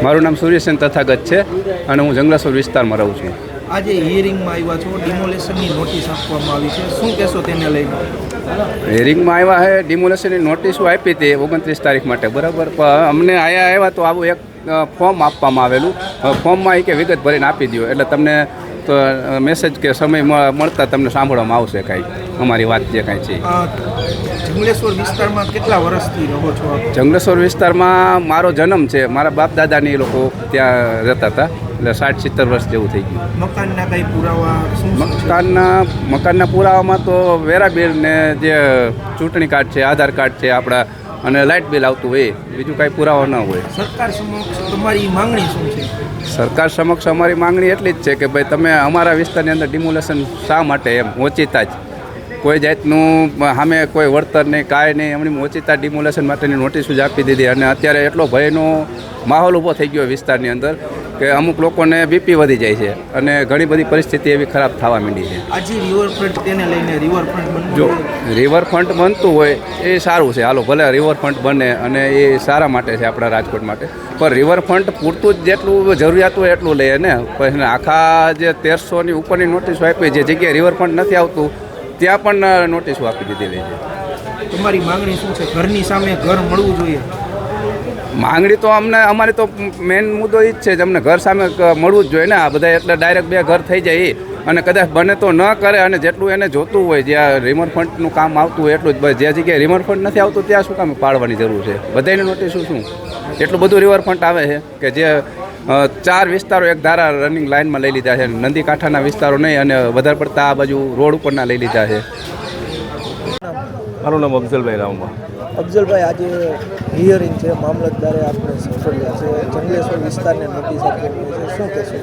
મારું નામ સૂર્યસેન તથાગત છે અને હું જંગલાસોર વિસ્તારમાં રહું છું. આજે હિયરિંગમાં આવ્યા છો ડિમોલેશનની નોટિસ આપવામાં આવી છે. શું કહેશો તેને લઈને? હિયરિંગમાં આવ્યા છે ડિમોલેશનની નોટિસો આપી હતી ઓગણત્રીસ તારીખ માટે બરાબર? પણ અમને આયા આવ્યા તો આવું એક ફોર્મ આપવામાં આવેલું. ફોર્મમાં એ કે વિગત ભરીને આપી દો એટલે તમને તો મેસેજ કે સમય મળતા તમને સાંભળવામાં આવશે કાંઈ. અમારી વાત જે કાંઈ છે. જંગલેશ્વર વિસ્તારમાં કેટલા વર્ષથી રહો છો જંગલેશ્વર વિસ્તારમાં મારો જન્મ છે. મારા બાપ દાદાની લોકો ત્યાં રહેતા હતા. એટલે સાઠ સિત્તેર વર્ષ જેવું થઈ ગયું. મકાનના કઈ પુરાવા? મકાનના મકાનના પુરાવામાં તો વેરાબેરને જે ચૂંટણી કાર્ડ છે આધાર કાર્ડ છે આપણા અને લાઇટ બિલ આવતું હોય બીજું કાંઈ પુરાવો ન હોય. સરકાર સમક્ષ તમારી માંગણી શું છે? સરકાર સમક્ષ અમારી માંગણી એટલી જ છે કે ભાઈ તમે અમારા વિસ્તારની અંદર ડિમોલેશન શા માટે એમ? ઓચિતા જ. કોઈ જાતનું સામે કોઈ વળતર નહીં કાંઈ નહીં. એમની ઓચિતા ડિમોલેશન માટેની નોટિસ જ આપી દીધી. અને અત્યારે એટલો ભયનો માહોલ ઊભો થઈ ગયો વિસ્તારની અંદર. કે અમુક લોકોને બીપી વધી જાય છે અને ઘણી બધી પરિસ્થિતિ એવી ખરાબ થવા માંડી છે. આજે રિવરફ્રન્ટ તેને લઈને રિવરફ્રન્ટ જો રિવરફ્રન્ટ બનતું હોય એ સારું છે. હાલો ભલે રિવરફ્રન્ટ બને અને એ સારા માટે છે આપણા રાજકોટ માટે. પણ રિવરફ્રન્ટ પૂરતું જ જેટલું જરૂરિયાત હોય એટલું લઈએ ને. પછી આખા જે તેરસોની ઉપરની નોટિસો આપી જે જગ્યાએ રિવરફ્રન્ટ નથી આવતું ત્યાં પણ નોટિસો આપી દીધેલી છે. તમારી માંગણી શું છે? ઘરની સામે ઘર મળવું જોઈએ. માંગણી તો અમને, અમારી તો મેઇન મુદ્દો એ જ છે કે અમને ઘર સામે મળવું જ જોઈએ ને આ બધા એટલે ડાયરેક્ટ બે ઘર થઈ જાય અને કદાચ બને તો ન કરે અને જેટલું એને જોતું હોય જ્યાં રિમરફંટનું કામ આવતું હોય એટલું જ જે જગ્યાએ રિમરફંટ નથી આવતું, ત્યાં શું કામ પાડવાની જરૂર છે? બધાને નોટિસો શું એટલું બધું રિવરફ્રન્ટ આવે છે કે જે ચાર વિસ્તારો એક ધારા રનિંગ લાઇનમાં લઈ લીધા છે. નદી કાંઠાના વિસ્તારો નહીં અને વધારે પડતા આ બાજુ રોડ ઉપરના લઈ લીધા છે. મારું નામ અફઝલભાઈ રામમાં અફઝલભાઈ આજે હિયરિંગ છે મામલતદારે આપણે સાંભળ્યા છે. જંગલેશ્વર વિસ્તારને નોટિસ આપવાની છે. શું કહેશો?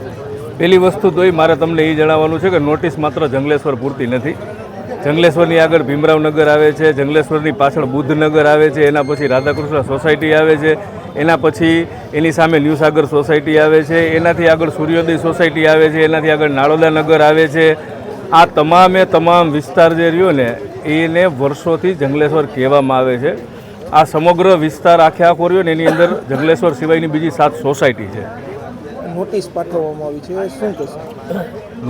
પહેલી વસ્તુ તો એ મારે તમને એ જણાવવાનું છે કે નોટિસ માત્ર જંગલેશ્વર પૂરતી નથી. જંગલેશ્વરની આગળ ભીમરાવનગર આવે છે જંગલેશ્વરની પાછળ બુદ્ધનગર આવે છે એના પછી રાધાકૃષ્ણ સોસાયટી આવે છે એના પછી એની સામે ન્યૂસાગર સોસાયટી આવે છે એનાથી આગળ સૂર્યોદય સોસાયટી આવે છે એનાથી આગળ નાળોદા નગર આવે છે આ તમામે તમામ વિસ્તાર જે રહ્યો ને એને વર્ષોથી જંગલેશ્વર કહેવામાં આવે છે. આ સમગ્ર વિસ્તાર આખે આખો રહ્યો ને એની અંદર જંગલેશ્વર સિવાયની બીજી સાત સોસાયટી છે. નોટિસ પાઠવવામાં આવી છે. શું કહેશો?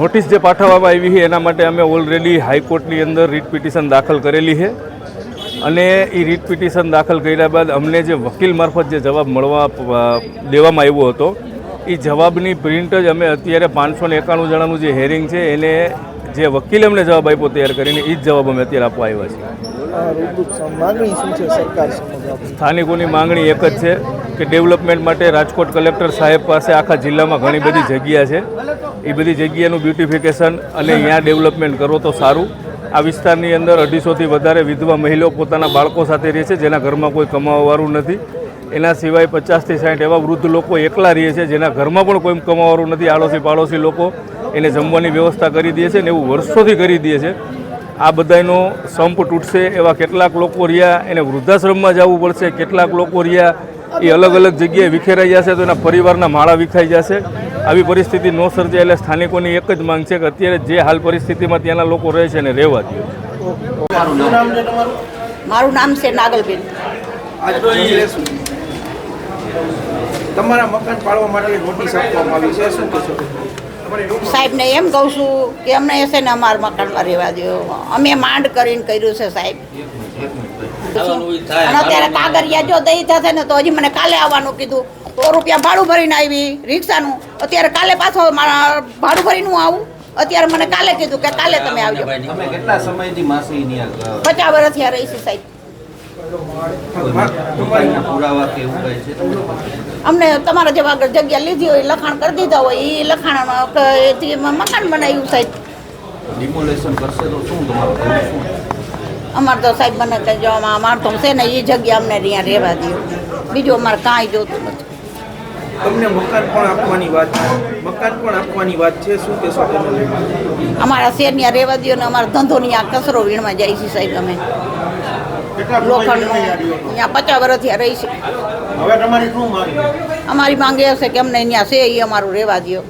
નોટિસ જે પાઠવવામાં આવી છે એના માટે અમે ઓલરેડી હાઈકોર્ટની અંદર રીટ પિટિશન દાખલ કરેલી છે. અને એ રીટ પિટિશન દાખલ કર્યા બાદ અમને જે વકીલ મારફત જે જવાબ મળવા દેવામાં આવ્યો હતો એ જવાબની પ્રિન્ટ જ અમે અત્યારે પાંચસો ને એકાણું જણાનું જે હેરિંગ છે એને જે વકીલે અમને જવાબ આપ્યો તૈયાર કરીને એ જ જવાબ અમે અત્યારે આપવા આવ્યા છીએ. સ્થાનિકોની માંગણી એક જ છે કે ડેવલપમેન્ટ માટે રાજકોટ કલેક્ટર સાહેબ પાસે આખા જિલ્લામાં ઘણી બધી જગ્યા છે. એ બધી જગ્યાનું બ્યુટિફિકેશન અને અહીંયા ડેવલપમેન્ટ કરો તો સારું. આ વિસ્તારની અંદર અઢીસોથી વધારે વિધવા મહિલાઓ પોતાના બાળકો સાથે રહે છે, જેના ઘરમાં કોઈ કમાવાવાળું નથી. એના સિવાય પચાસથી સાઠ એવા વૃદ્ધ લોકો એકલા રહે છે, જેના ઘરમાં પણ કોઈ કમાવાવાળું નથી. આડોશી પાડોશી લોકો એને જમવાની વ્યવસ્થા કરી દે છે ને એવું વર્ષોથી કરી દે છે. આ બધાનો સંપ તૂટશે એવા કેટલાક લોકો રહ્યા એને વૃદ્ધાશ્રમમાં જવું પડશે કેટલાક લોકો રહ્યા એ અલગ અલગ જગ્યાએ વિખેરાઈ જશે તો એના પરિવારના માળા વિખાઈ જશે. આવી પરિસ્થિતિ ન સર્જાય એટલે સ્થાનિકોની એક જ માંગ છે કે અત્યારે જે હાલ પરિસ્થિતિમાં ત્યાંના લોકો રહે છે એને રહેવા દે. મારું નામ છે નાગલબેન. તમારા મકાન પાડવા માટે નોટિસ આપવામાં આવી છે? શું કહેશો? સાહેબને એમ કહું છું કે અમને છે ને અમારા મકાનમાં રહેવા દો અમે માંડ કરીને કર્યું છે સાહેબ. અને અત્યારે કાગરિયા જો દઈ થશે ને તો હજી મને કાલે આવવાનું કીધું. સો રૂપિયા ભાડું ભરીને આવી રિક્ષાનું. અત્યારે કાલે પાછો મારા ભાડું ભરીને હું આવું. અત્યારે મને કાલે કીધું કે કાલે તમે આવજો. તમે કેટલા સમયથી માસીની આ પચાસ વર્ષ થયા રહી છે સાહેબ. અમને તમારા જેવા આગળ જગ્યા લીધી હોય લખાણ કરી દીધા હોય એ લખાણ મકાન બનાવ્યું સાહેબ. ડિમોલેશન કરશે તો શું તમારું અમારે તો સાહેબ મને કહેજો જવામાં અમારે તો છે ને એ જગ્યા અમને અહીંયા રહેવા દો બીજું અમારે કાંઈ જોતું નથી. તમને મકાન પણ આપવાની વાત મકાન પણ આપવાની વાત છે. શું કહેશો તેને લઈને અમારા શેરના રહેવા દો ને અમારા ધંધોની આ કચરો વીણમાં જાય છે સાહેબ અમે. લોખંડનો અહીંયા પચાસ વર્ષથી રહી છે. હવે તમારી શું માંગ અમારી માંગ એ હશે કે અમને અહીંયા છે એ અમારું રહેવા દો